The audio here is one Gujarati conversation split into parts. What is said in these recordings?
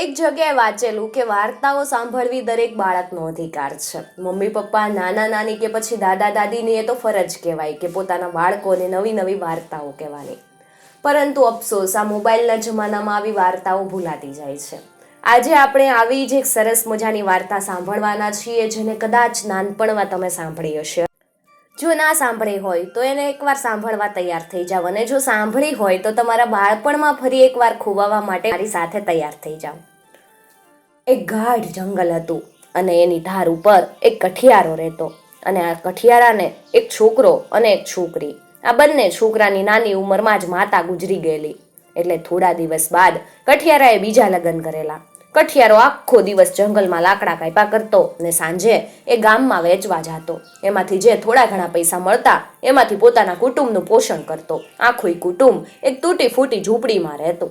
એક જગ્યાએ વાંચેલું કે વાર્તાઓ સાંભળવી દરેક બાળકનો અધિકાર છે. મમ્મી, પપ્પા, નાના, નાની કે પછી દાદા, દાદીની એ તો ફરજ કહેવાય કે પોતાના બાળકોને નવી નવી વાર્તાઓ કહેવાની. પરંતુ અફસોસ, આ મોબાઈલના જમાનામાં આવી વાર્તાઓ ભૂલાતી જાય છે. આજે આપણે આવી જ એક સરસ મજાની વાર્તા સાંભળવાના છીએ જેને કદાચ નાનપણમાં તમે સાંભળી હશે. જો ના સાંભળી હોય, તો એને એકવાર સાંભળવા તૈયાર થઈ જાવ અને જો સાંભળી હોય, તો તમારા બાળપણમાં ફરી એકવાર ખોવાવા માટે મારી સાથે તૈયાર થઈ જાઓ. એક ગાઢ જંગલ હતું અને એની ધાર ઉપર એક કઠિયારો રહેતો. અને આ કઠિયારાને એક છોકરો અને એક છોકરી. આ બંને છોકરાની નાની ઉંમરમાં જ માતા ગુજરી ગયેલી. એટલે થોડા દિવસ બાદ કઠિયારાએ બીજા લગ્ન કરેલા. કઠિયારો આખો દિવસ જંગલમાં લાકડા કાપ્યા કરતો ને સાંજે એ ગામમાં વેચવા જતો. એમાંથી જે થોડા ઘણા પૈસા મળતા, એમાંથી પોતાના કુટુંબનું પોષણ કરતો. આખું કુટુંબ એક તૂટી ફૂટી ઝૂંપડીમાં રહેતો.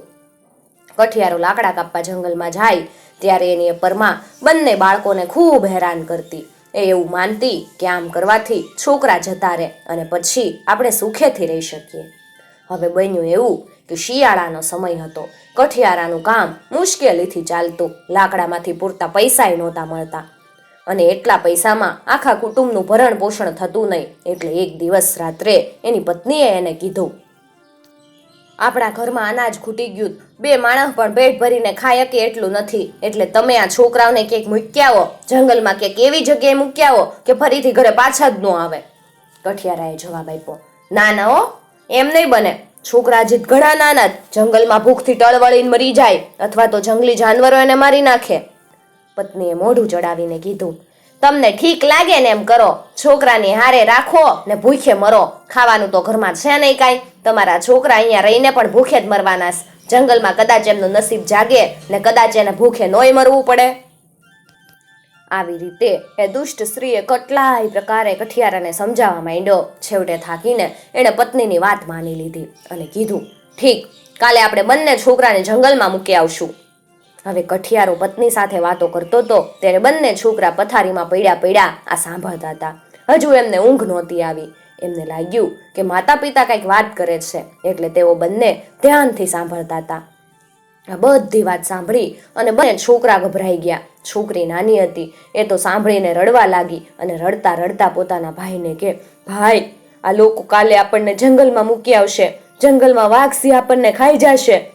કઠિયારો લાકડા કાપવા જંગલમાં જાય, ત્યારે એની પરમાં બંને બાળકોને ખૂબ હેરાન કરતી. એ એવું માનતી કે આમ કરવાથી છોકરા જતા રહે અને પછી આપણે સુખેથી રહી શકીએ. હવે બન્યું એવું કે શિયાળાનો સમય હતો. કઠિયારાનું કામ મુશ્કેલીથી ચાલતું. લાકડામાંથી પૂરતા પૈસાય નહોતા મળતા. અને એટલા પૈસામાં આખા કુટુંબનું ભરણ પોષણ થતું નહીં. એટલે એક દિવસ રાત્રે એની પત્નીએ એને કીધું, આપણા ઘરમાં અનાજ ખૂટી ગયું. બે માણસ પણ પેટ ભરીને ખાય કે એટલું નથી. એટલે તમે આ છોકરાઓને ક્યાંક આવો જંગલમાં ક્યાંક એવી જગ્યાએ આવો કે ફરીથી ઘરે પાછા જ ન આવે? કઠિયારાએ જવાબ આપ્યો, ના ના હો. એમ નહીં બને. છોકરા જીત ઘણા નાના જંગલમાં ભૂખથી ટળવળીને મરી જાય અથવા તો જંગલી જાનવરો એને મારી નાખે. પત્નીએ મોઢું ચડાવીને કીધું, તમને ઠીક લાગે ને એમ કરો. છોકરાની હારે રાખો ને ભૂખે મરો. ખાવાનું તો ઘરમાં છે નહીં કાંઈ. તમારા છોકરા અહીંયા રહીને પણ ભૂખે જ મરવાના જંગલમાં કદાચ એમનું નસીબ જાગે ને કદાચ એને ભૂખે નોય મરવું પડે. આવી રીતે એ દુષ્ટ સ્ત્રીએ કેટલાય પ્રકારે કઠિયારાને સમજાવવા માંડ્યો. છેવટે થાકીને એણે પત્નીની વાત માની લીધી અને કીધું, ઠીક, કાલે આપણે બંને છોકરાને જંગલમાં મૂકી આવશું. હવે કઠિયારો પત્ની સાથે વાતો કરતો હતો ત્યારે બંને છોકરા પથારીમાં પડ્યા પડ્યા આ સાંભળતા હતા. હજુ એમને ઊંઘ નહોતી આવી. એમને લાગ્યું કે માતા પિતા કંઈક વાત કરે છે, એટલે તેઓ બંને ધ્યાનથી સાંભળતા હતા. બધી વાત સાંભળી અને બંને છોકરા ગભરાઈ ગયા. છોકરી નાની હતી, એ તો સાંભળીને રડવા લાગી અને રડતા રડતા પોતાના ભાઈને કે, ભાઈ, આ લોકો કાલે આપણને જંગલમાં મૂકી આવશે. જંગલમાં વાઘ સિંહ આપણને ખાઈ જશે.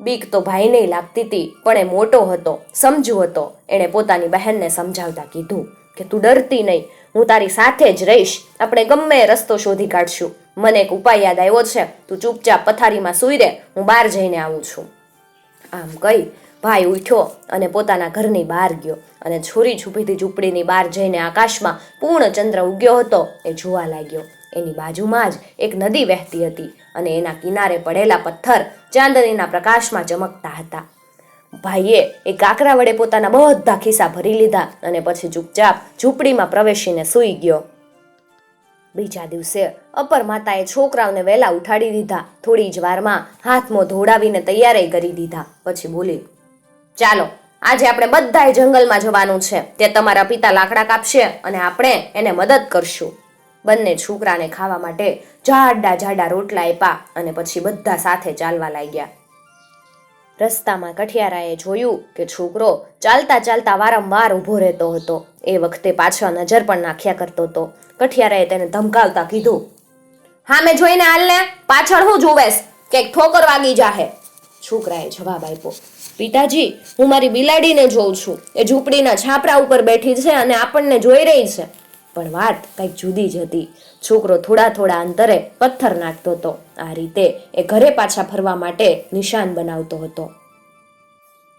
બીક તો ભાઈને લાગતી હતી, પણ એ મોટો હતો, સમજુ હતો. એણે પોતાની બહેનને સમજાવતા કીધું કે, તું ડરતી નહીં. હું તારી સાથે જ રહીશ. આપણે ગમે રસ્તો શોધી કાઢશું. મને એક ઉપાય યાદ આવ્યો છે. તું ચૂપચાપ પથારીમાં સૂઈ રહે હું બહાર જઈને આવું છું. આમ કહી, ભાઈ ઉઠ્યો અને પોતાના ઘરની બહાર ગયો. અને છોરી છુપીથી ઝૂંપડીની બહાર જઈને આકાશમાં પૂર્ણ ચંદ્ર ઉગ્યો હતો. એ જોવા લાગ્યો. એની બાજુમાં જ એક નદી વહેતી હતી અને એના કિનારે પડેલા પથ્થર ચાંદનીના પ્રકાશમાં ચમકતા હતા. ભાઈએ, એ કાકરા વડે પોતાના બધા ખિસ્સા ભરી લીધા અને પછી ચૂપચાપ ઝૂંપડીમાં પ્રવેશીને સૂઈ ગયો. બીજા દિવસે અપર માતાએ છોકરાઓને વહેલા ઉઠાડી દીધા. થોડી જ વારમાં હાથમાં ધોળાવીને તૈયારી કરી દીધા. પછી બોલી, ચાલો, આજે આપણે બધાએ જંગલમાં જવાનું છે. તે તમારા પિતા લાકડા કાપશે અને આપણે એને મદદ કરશું. બંને છોકરાને ખાવા માટે જાડા જાડા રોટલા આપ્યા અને પછી બધા સાથે ચાલવા લાગ્યા. રસ્તામાં કઠિયારાએ જોયું કે છોકરો ચાલતા ચાલતા વારંવાર ઊભો રહેતો હતો. એ વખતે પાછળ નજર પણ નાખ્યા કરતો હતો. કઠિયારાએ તેને ધમકાવતા કીધું, હા, મેં જોઈને હાલને પાછળ હું જોવેશ કે ઠોકર વાગી જાહે. છોકરાએ જવાબ આપ્યો, પિતાજી, હું મારી બિલાડીને જોઉં છું. એ ઝૂંપડીના છાપરા ઉપર બેઠી છે અને આપણને જોઈ રહી છે. પણ વાત કંઈક જુદી જ હતી. છોકરો થોડા થોડા અંતરે પથ્થર નાખતો હતો. આ રીતે એ ઘરે પાછા ફરવા માટે નિશાન બનાવતો હતો.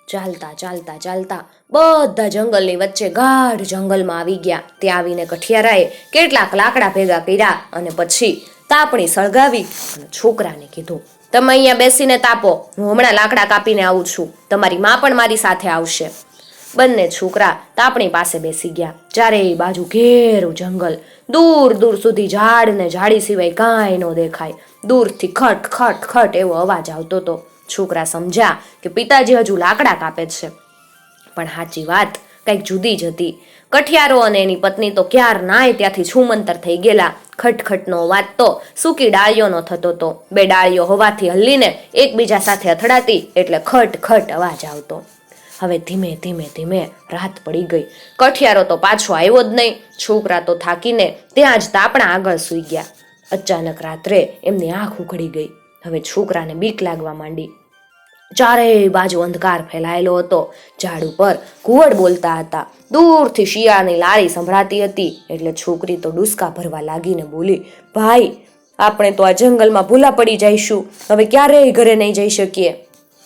ચાલતા ચાલતા ચાલતા બધા જંગલની વચ્ચે ગાઢ જંગલમાં આવી ગયા. ત્યાં આવીને કઠિયારાએ કેટલાક લાકડા ભેગા કર્યા અને પછી તાપણી સળગાવી અને છોકરાને કીધું, તમે અહીંયા બેસીને તાપો. હું હમણાં લાકડા કાપીને આવું છું. તમારી મા પણ મારી સાથે આવશે. બંને છોકરા તાપણી પાસે બેસી ગયા. ચારેય બાજુ ઘેરું જંગલ, દૂર દૂર સુધી ઝાડ ને ઝાડી સિવાય કાંઈ ન દેખાય. દૂરથી ખટ ખટ ખટ એવો અવાજ આવતો હતો. છોકરા સમજ્યા કે પિતાજી હજુ લાકડા કાપે છે. પણ સાચી વાત કંઈક જુદી જ હતી. કઠિયારો અને એની પત્ની તો ક્યાર નાય ત્યાંથી છુમંતર થઈ ગયેલા. ખટખટનો અવાજ તો સૂકી ડાળીઓનો થતો હતો. બે ડાળીઓ હોવાથી હલ્લીને એકબીજા સાથે અથડાતી એટલે ખટ ખટ અવાજ આવતો. હવે ધીમે ધીમે ધીમે રાત પડી ગઈ. કઠિયારો તો પાછો આવ્યો જ નહીં. છોકરા તો થાકીને ત્યાં જ તાપણા આગળ સૂઈ ગયા. અચાનક રાત્રે એમની આંખ ઉઘડી ગઈ. હવે છોકરાને બીક લાગવા માંડી. ચારેય બાજુ અંધકાર ફેલાયેલો હતો. ઝાડ ઉપર ઘુવડ બોલતા હતા. દૂરથી શિયાળની લારી સંભળાતી હતી. એટલે છોકરી તો ડુસકા ભરવા લાગીને બોલી, ભાઈ, આપણે તો આ જંગલમાં ભૂલા પડી જઈશું. હવે ક્યારેય ઘરે નહીં જઈ શકીએ.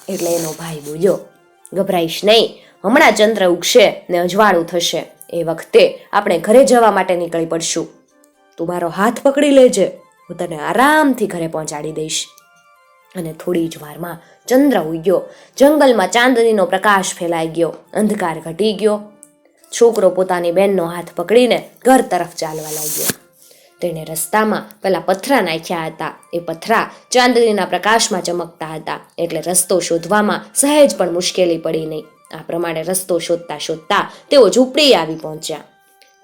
એટલે એનો ભાઈ બોલ્યો ગભરાઈશ નહીં. હમણાં ચંદ્ર ઉગશે ને અજવાળું થશે. એ વખતે આપણે ઘરે જવા માટે નીકળી પડશું. તું મારો હાથ પકડી લેજે. હું તને આરામથી ઘરે પહોંચાડી દઈશ. અને થોડી જ વારમાં ચંદ્ર ઉગ્યો. જંગલમાં ચાંદનીનો પ્રકાશ ફેલાઈ ગયો. અંધકાર ઘટી ગયો. છોકરો પોતાની બેનનો હાથ પકડીને ઘર તરફ ચાલવા લાગ્યો. તેણે રસ્તામાં પેલા પથરા નાખ્યા હતા. એ પથરા ચાંદનીના પ્રકાશમાં ચમકતા હતા. એટલે રસ્તો શોધવામાં સહેજ પણ મુશ્કેલી પડી નહીં. આ પ્રમાણે રસ્તો શોધતા શોધતા તેઓ ઝૂંપડી આવી પહોંચ્યા.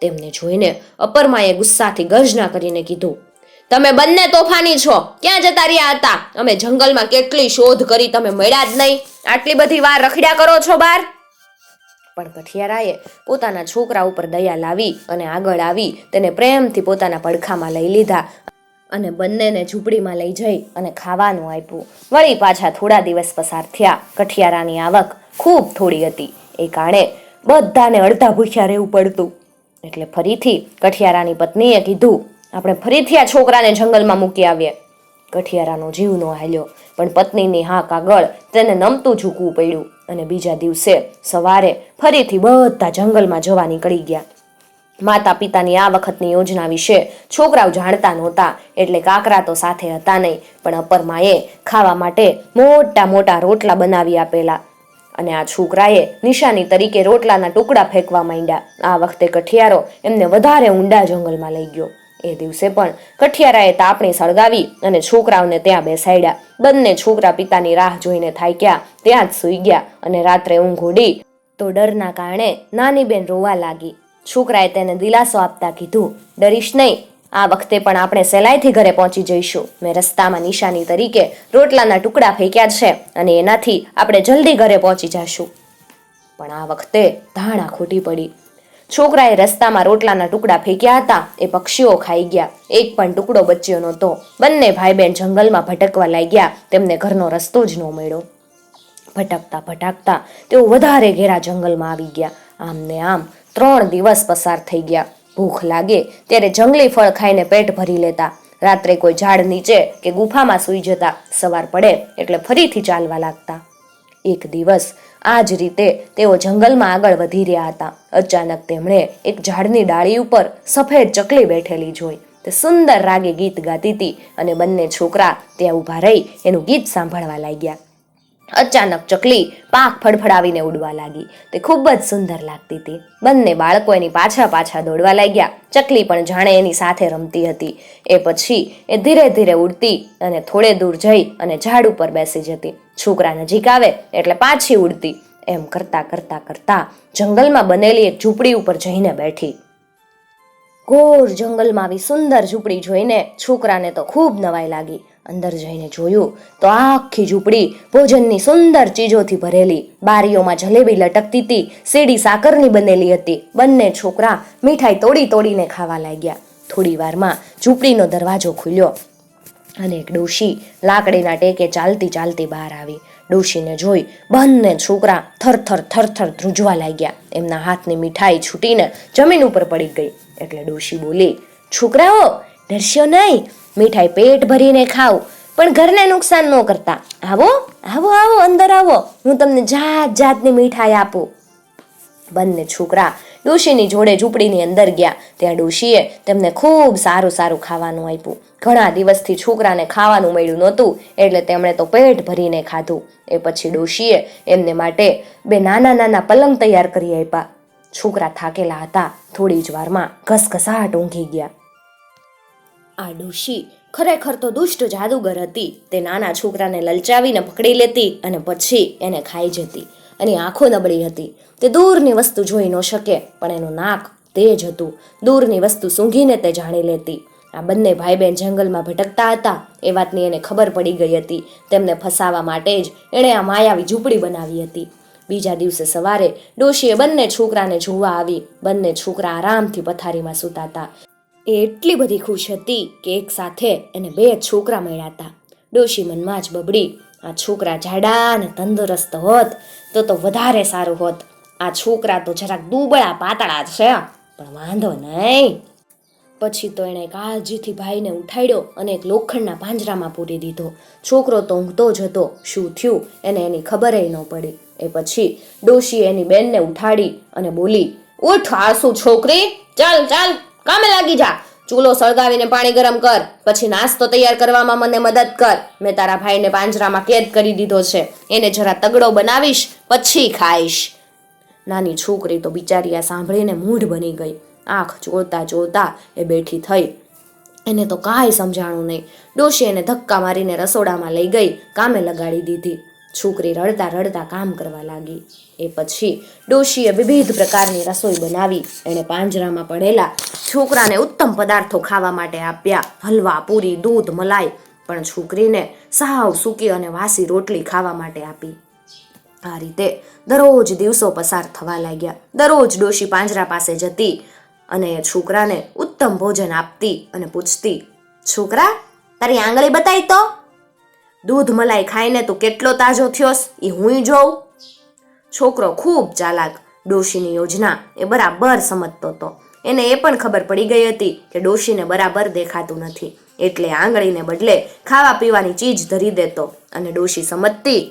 તેમને જોઈને અપરમાએ ગુસ્સાથી ગર્જના કરીને કીધું, તમે બંને તોફાની છો. ક્યાં જતા રહ્યા હતા? અમે જંગલમાં કેટલી શોધ કરી તમે મળ્યા જ નહીં. આટલી બધી વાર રખડ્યા કરો છો બાર. પણ કઠિયારાએ પોતાના છોકરા ઉપર દયા લાવી અને આગળ આવી તેને પ્રેમથી પોતાના પડખામાં લઈ લીધા અને બંનેને ઝૂંપડીમાં લઈ જઈ અને ખાવાનું આપ્યું. વળી પાછા થોડા દિવસ પસાર થયા. કઠિયારાની આવક ખૂબ થોડી હતી. એ કારણે બધાને અડધા ભૂખ્યા રહેવું પડતું. એટલે ફરીથી કઠિયારાની પત્નીએ કીધું, આપણે ફરીથી આ છોકરાને જંગલમાં મૂકી આવીએ. કઠિયારાનો જીવ નો હાલ્યો, પણ પત્નીની હાક આગળ તેને નમતું ઝૂકવું પડ્યું. અને બીજા દિવસે સવારે ફરીથી બધા જંગલમાં જવા નીકળી ગયા. માતા પિતાની આ વખતની યોજના વિશે છોકરાઓ જાણતા નહોતા, એટલે કાકરા તો સાથે હતા નહીં, પણ અપરમાએ ખાવા માટે મોટા મોટા રોટલા બનાવી આપેલા. અને આ છોકરાએ નિશાની તરીકે રોટલાના ટુકડા ફેંકવા માંડ્યા. આ વખતે કઠિયારો એમને વધારે ઊંડા જંગલમાં લઈ ગયો. એ દિવસે પણ કઠિયારાએ તાપણી સળગાવી અને છોકરાઓને ત્યાં બેસાડ્યા. બંને છોકરા પિતાની રાહ જોઈને થાક્યા ત્યાં જ સૂઈ ગયા અને રાત્રે ઊંઘ ઉડી તો ડરના કારણે નાની બેન રોવા લાગી. છોકરાએ તેને દિલાસો આપતા કીધું, ડરીશ નહીં, આ વખતે પણ આપણે સહેલાઈથી ઘરે પહોંચી જઈશું. મેં રસ્તામાં નિશાની તરીકે રોટલાના ટુકડા ફેંક્યા છે અને એનાથી આપણે જલ્દી ઘરે પહોંચી જઈશું પણ આ વખતે ધાણા ખોટી પડી. છોકરાએ રસ્તામાં રોટલાના ટુકડા ફેંક્યા હતા. એ પક્ષીઓ ખાઈ ગયા. એક પણ ટુકડો બચ્યો નહોતો. બંને ભાઈ બહેન જંગલમાં ભટકવા લાગ્યા. તેમને ઘરનો રસ્તો જ ન મળ્યો. ભટકતા ભટકતા તેઓ વધારે ઘેરા જંગલમાં આવી ગયા. આમ ને આમ ત્રણ દિવસ પસાર થઈ ગયા. ભૂખ લાગે ત્યારે જંગલી ફળ ખાઈને પેટ ભરી લેતા. રાત્રે કોઈ ઝાડ નીચે કે ગુફામાં સૂઈ જતા. સવાર પડે એટલે ફરીથી ચાલવા લાગતા. એક દિવસ આ જ રીતે તેઓ જંગલમાં આગળ વધી રહ્યા હતા. અચાનક તેમણે એક ઝાડની ડાળી ઉપર સફેદ ચકલી બેઠેલી જોઈ. તે સુંદર રાગે ગીત ગાતી હતી અને બંને છોકરા ત્યાં ઊભા રહી એનું ગીત સાંભળવા લાગ્યા. અચાનક ચકલી પાંખ ફડફડાવીને ઉડવા લાગી. તે ખૂબ જ સુંદર લાગતી હતી. બંને બાળકો એની પાછા પાછા દોડવા લાગ્યા. ચકલી પણ જાણે એની સાથે રમતી હતી. એ પછી એ ધીરે ધીરે ઉડતી અને થોડે દૂર જઈ અને ઝાડ ઉપર બેસી જતી. છોકરા નજીક આવે એટલે પાછી ઉડતી. એમ કરતા કરતા કરતા જંગલમાં બનેલી એક ઝૂંપડી ઉપર જઈને બેઠી. ઘોર જંગલમાં આવી સુંદર ઝૂંપડી જોઈને છોકરાને તો ખૂબ નવાઈ લાગી. અંદર જઈને જોયું તો આખી ઝૂંપડી ભોજનની સુંદર ચીજોથી ભરેલી. બારીઓમાં જલેબી લટકતી હતી સીડી સાકરની બનેલી હતી. બંને છોકરા મીઠાઈ તોડી તોડીને ખાવા લાગ્યા. થોડી વારમાં ઝૂંપડીનો દરવાજો ખુલ્યો અને એક ડોશી લાકડીના ટેકે ચાલતી ચાલતી બહાર આવી. ડોશીને જોઈ બંને છોકરા થરથર થરથર ધ્રુજવા લાગ્યા. એમના હાથની મીઠાઈ છૂટીને જમીન ઉપર પડી ગઈ. એટલે ડોશી બોલી, છોકરાઓ, ડરશો નહીં. મીઠાઈ પેટ ભરીને ખાવ પણ ઘરને નુકસાન ન કરતા. આવો આવો આવો, અંદર આવો. હું તમને જાત જાતની મીઠાઈ આપું. બંને છોકરા ડોશીની જોડે ઝૂંપડીની અંદર ગયા. ત્યાં ડોશીએ તેમને ખૂબ સારું સારું ખાવાનું આપ્યું. ઘણા દિવસથી છોકરાને ખાવાનું મળ્યું નહોતું, એટલે તેમણે તો પેટ ભરીને ખાધું. એ પછી ડોશીએ એમને માટે બે નાના નાના પલંગ તૈયાર કરી આપ્યા. છોકરા થાકેલા હતા. થોડી જ વારમાં ઘસઘસાટ ઊંઘી ગયા. આ ડોશી ખરેખર તો દુષ્ટ જાદુગર હતી. તે નાના છોકરાને લલચાવીને પકડી લેતી અને પછી એને ખાઈ જતી એની આંખો નબળી હતી. તે દૂરની વસ્તુ જોઈ ન શકે, પણ એનું નાક તે જ હતું. દૂરની વસ્તુ સૂંઘીને તે જાણી લેતી. આ બંને ભાઈ બહેન જંગલમાં ભટકતા હતા. એ વાતની એને ખબર પડી ગઈ હતી. તેમને ફસાવા માટે જ એણે આ માયાવી ઝૂંપડી બનાવી હતી. બીજા દિવસે સવારે ડોશીએ બંને છોકરાને જોવા આવી. બંને છોકરા આરામથી પથારીમાં સૂતા હતા. એ એટલી બધી ખુશ હતી કે એક સાથે એને બે છોકરા મળ્યા હતા. ડોશી મનમાં જ બબડી. આ છોકરા જાડા અને તંદુરસ્ત હોત તો તો વધારે સારું હોત. આ છોકરા તો જરાક દુબળા પાતળા છે, પણ વાંધો નહીં. પછી તો એણે કાળજીથી ભાઈને ઉઠાડ્યો અને એક લોખંડના પાંજરામાં પૂરી દીધો. છોકરો તો ઊંઘતો જ હતો. શું થયું? એને એની ખબરય ન પડી. એ પછી ડોશીએ એની બેનને ઉઠાડી અને બોલી, ઉઠ આસુ છોકરી, ચાલ ચાલ, કામે લાગી જા. ચૂલો સળગાવીને પાણી ગરમ કર. પછી નાસ્તો તૈયાર કરવામાં મને મદદ કર. મેં તારા ભાઈને પાંજરામાં કેદ કરી દીધો છે. એને જરા તગડો બનાવીશ, પછી ખાઈશ. નાની છોકરી તો બિચારી આ સાંભળીને મૂઢ બની ગઈ. આંખ જોતા જોતા એ બેઠી થઈ. એને તો કાંઈ સમજાણું નહીં. ડોશી એને ધક્કા મારીને રસોડામાં લઈ ગઈ, કામે લગાડી દીધી. છોકરી રડતા રડતા કામ કરવા લાગી. એ પછી ડોશીએ વિવિધ પ્રકારની રસોઈ બનાવી. એણે પાંજરામાં પડેલા છોકરાને ઉત્તમ પદાર્થો ખાવા માટે આપ્યા. હલવા, પૂરી, દૂધ, મલાઈ. પણ છોકરીને સાવ સૂકી અને વાસી રોટલી ખાવા માટે આપી. આ રીતે દરરોજ દિવસો પસાર થવા લાગ્યા. દરરોજ ડોશી પાંજરા પાસે જતી અને છોકરાને ઉત્તમ ભોજન આપતી અને પૂછતી, છોકરા, તારી આંગળી બતાવી તો? દૂધ મલાઈ ખાઈને તું કેટલો તાજો થયોસ? એ હું જોઉં. છોકરો ખૂબ ચાલાક, ડોશીની યોજના એ બરાબર સમજતો હતો એને એ પણ ખબર પડી ગઈ હતી કે ડોશીને બરાબર દેખાતું નથી. એટલે આંગળીને બદલે ખાવા પીવાની ચીજ ધરી દેતો અને ડોશી સમજતી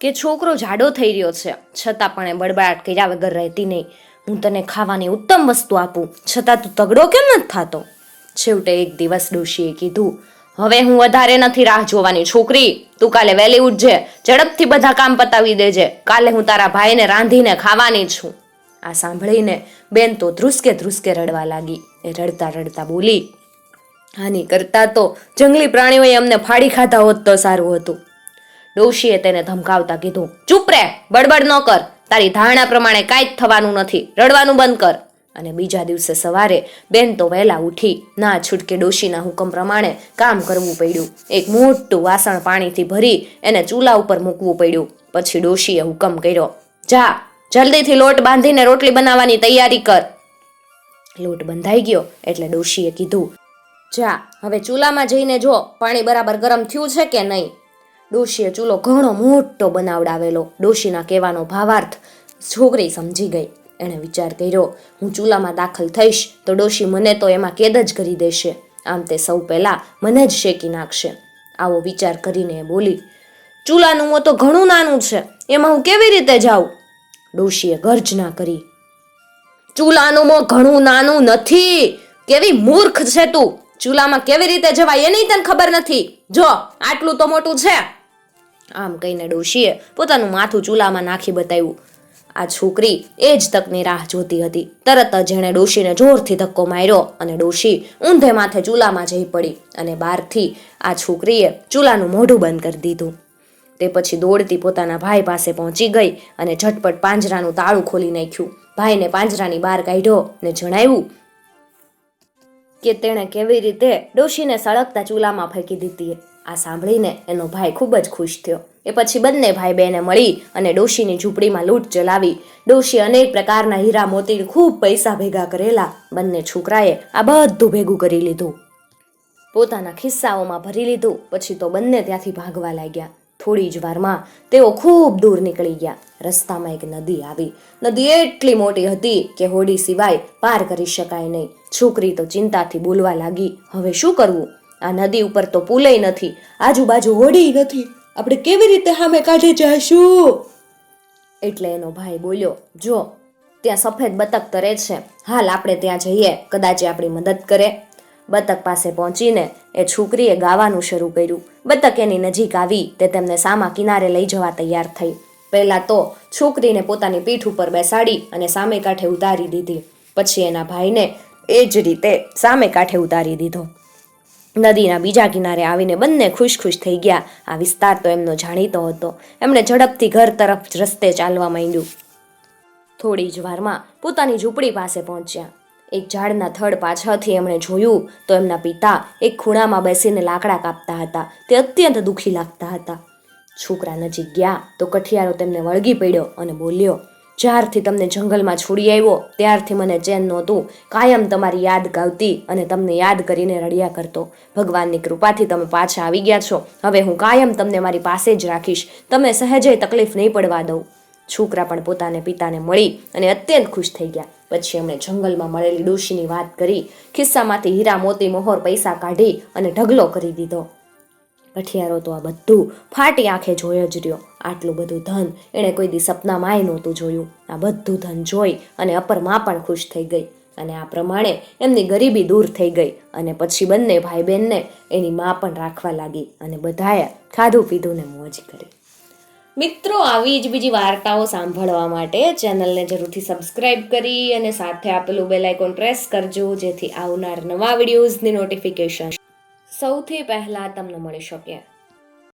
કે છોકરો જાડો થઈ રહ્યો છે. છતાં પણ એ બળબડાટ કર્યા વગર રહેતી નહીં. હું તને ખાવાની ઉત્તમ વસ્તુ આપું, છતાં તું તગડો કેમ નથી થતો? છેવટે એક દિવસ ડોશીએ કીધું, હવે હું વધારે નથી રાહ જોવાની, છોકરી. તું કાલે વહેલી ઉઠજે, ઝડપથી બધા કામ પતાવી દેજે. કાલે હું તારા ભાઈને રાંધીને ખાવાની છું. આ સાંભળીને બેન તો ધ્રુસકે ધ્રુસકે રડવા લાગી. એ રડતા રડતા બોલી, આની કરતા તો જંગલી પ્રાણીઓએ અમને ફાડી ખાધા હોત તો સારું હતું. ડોશીએ તેને ધમકાવતા કીધું, ચૂપ રે, બડબડ ન કર. તારી ધારણા પ્રમાણે કાંઈ જ થવાનું નથી. રડવાનું બંધ કર. અને બીજા દિવસે સવારે બેન તો વહેલા ઉઠી. ના છૂટકે ડોશીના હુકમ પ્રમાણે કામ કરવું પડ્યું. એક મોટું વાસણ પાણીથી ભરી એને ચૂલા ઉપર મૂકવું પડ્યું. પછી ડોશીએ હુકમ કર્યો, જા, જલ્દીથી લોટ બાંધીને રોટલી બનાવવાની તૈયારી કર. લોટ બંધાઈ ગયો એટલે ડોશીએ કીધું, જા, હવે ચૂલામાં જઈને જો પાણી બરાબર ગરમ થયું છે કે નહીં? ડોશીએ ચૂલો ઘણો મોટો બનાવડાવેલો. ડોશીના કહેવાનો ભાવાર્થ, છોકરી સમજી ગઈ. એણે વિચાર કર્યો, હું ચૂલામાં દાખલ થઈશ, તો ડોશી મને તો એમાં કેદ જ કરી દેશે. આમ તે સૌ પહેલાં મને જ શેકી નાખશે. આવો વિચાર કરીને એ બોલી, ચૂલાનું હું તો ઘણું નાનું છે, એમાં હું કેવી રીતે જાઉં? ડોશીએ ગર્જના કરી, ચૂલાનું મો ઘણું નાનું નથી. કેવી મૂર્ખ છે તું? ચૂલામાં કેવી રીતે જવાય એની તને ખબર નથી. જો, આટલું તો મોટું છે. આમ કહીને ડોશીએ પોતાનું માથું ચૂલામાં નાખી બતાવ્યું. આ છોકરી એ જ તકની રાહ જોતી હતી. તરત જ એણે ડોશીને જોરથી ધક્કો માર્યો અને ડોશી ઊંધે માથે ચૂલામાં જઈ પડી અને બહારથી આ છોકરીએ ચૂલાનું મોઢું બંધ કરી દીધું. તે પછી દોડતી પોતાના ભાઈ પાસે પહોંચી ગઈ અને ઝટપટ પાંજરાનું તાળું ખોલી નાખ્યું. ભાઈને પાંજરાની બહાર કાઢ્યો ને જણાવ્યું કે તેણે કેવી રીતે ડોશીને સળગતા ચૂલામાં ફેંકી દીધી આ સાંભળીને એનો ભાઈ ખૂબ જ ખુશ થયો. એ પછી બંને ભાઈ બહેને મળી અને ડોશીની ઝૂંપડીમાં લૂંટ ચલાવી. ડોશી અનેક પ્રકારના હીરા મોતી ખૂબ પૈસા ભેગા કરેલા. બંને છોકરાએ આ બધું ભેગું કરી લીધું. પોતાના ખિસ્સાઓમાં ભરી લીધું. પછી તો બંને ત્યાંથી ભાગવા લાગ્યા. થોડી જ વારમાં તેઓ ખૂબ દૂર નીકળી ગયા. રસ્તામાં એક નદી આવી. નદી એટલી મોટી હતી કે હોડી સિવાય પાર કરી શકાય નહીં. છોકરી તો ચિંતાથી બોલવા લાગી. હવે શું કરવું? આ નદી ઉપર તો પુલેય નથી, આજુબાજુ હોડી નથી. આપણે કેવી રીતે સામે કાઢી જઈશું? એટલે એનો ભાઈ બોલ્યો, જો, ત્યાં સફેદ બતક તરે છે હાલ આપણે ત્યાં જઈએ, કદાચ આપણી મદદ કરે. બતક પાસે પહોંચીને એ છોકરીએ ગાવાનું શરૂ કર્યું. બતક એની નજીક આવી, તે તેમને સામા કિનારે લઈ જવા તૈયાર થઈ. પહેલાં તો છોકરીને પોતાની પીઠ ઉપર બેસાડી અને સામે કાંઠે ઉતારી દીધી. પછી એના ભાઈને એ જ રીતે સામે કાંઠે ઉતારી દીધો. નદીના બીજા કિનારે આવીને બંને ખુશ ખુશ થઈ ગયા. આ વિસ્તાર તો એમનો જાણીતો હતો. એમણે ઝડપથી ઘર તરફ રસ્તે ચાલવા માંડ્યું. થોડી જ વારમાં પોતાની ઝૂંપડી પાસે પહોંચ્યા. એક ઝાડના થડ પાછળથી એમણે જોયું તો એમના પિતા એક ખૂણામાં બેસીને લાકડા કાપતા હતા. તે અત્યંત દુઃખી લાગતા હતા. છોકરા નજીક ગયા તો કઠિયારો તેમને વળગી પડ્યો અને બોલ્યો જ્યારથી તમને જંગલમાં છોડી આવ્યો, ત્યારથી મને ચેન નહોતું. કાયમ તમારી યાદ ગાવતી અને તમને યાદ કરીને રડ્યા કરતો. ભગવાનની કૃપાથી તમે પાછા આવી ગયા છો. હવે હું કાયમ તમને મારી પાસે જ રાખીશ. તમે સહેજે તકલીફ નહીં પડવા દઉં. છોકરા પણ પોતાને પિતાને મળી અને અત્યંત ખુશ થઈ ગયા. પછી એમણે જંગલમાં મળેલી ડોશીની વાત કરી. ખિસ્સામાંથી હીરા મોતી, મોહર, પૈસા કાઢી અને ઢગલો કરી દીધો. કઠિયારો તો આ બધું ફાટી આંખે જોઈ જ રહ્યો. આટલું બધું ધન એણે કોઈ દી સપનામાંય નહોતું જોયું. આ બધું ધન જોઈ અને અપરમાં પણ ખુશ થઈ ગઈ. અને આ પ્રમાણે એમની ગરીબી દૂર થઈ ગઈ અને પછી બંને ભાઈ બહેનને એની માં પણ રાખવા લાગી અને બધાએ ખાધું પીધું ને મોજ કરી. મિત્રો, આવી જ બીજી વાર્તાઓ સાંભળવા માટે ચેનલને જરૂરથી સબસ્ક્રાઇબ કરી અને સાથે આપેલું બેલ આઇકોન પ્રેસ કરજો, જેથી આવનાર નવા વિડીયોઝની નોટિફિકેશન સૌથી પહેલાં તમને મળી શકે.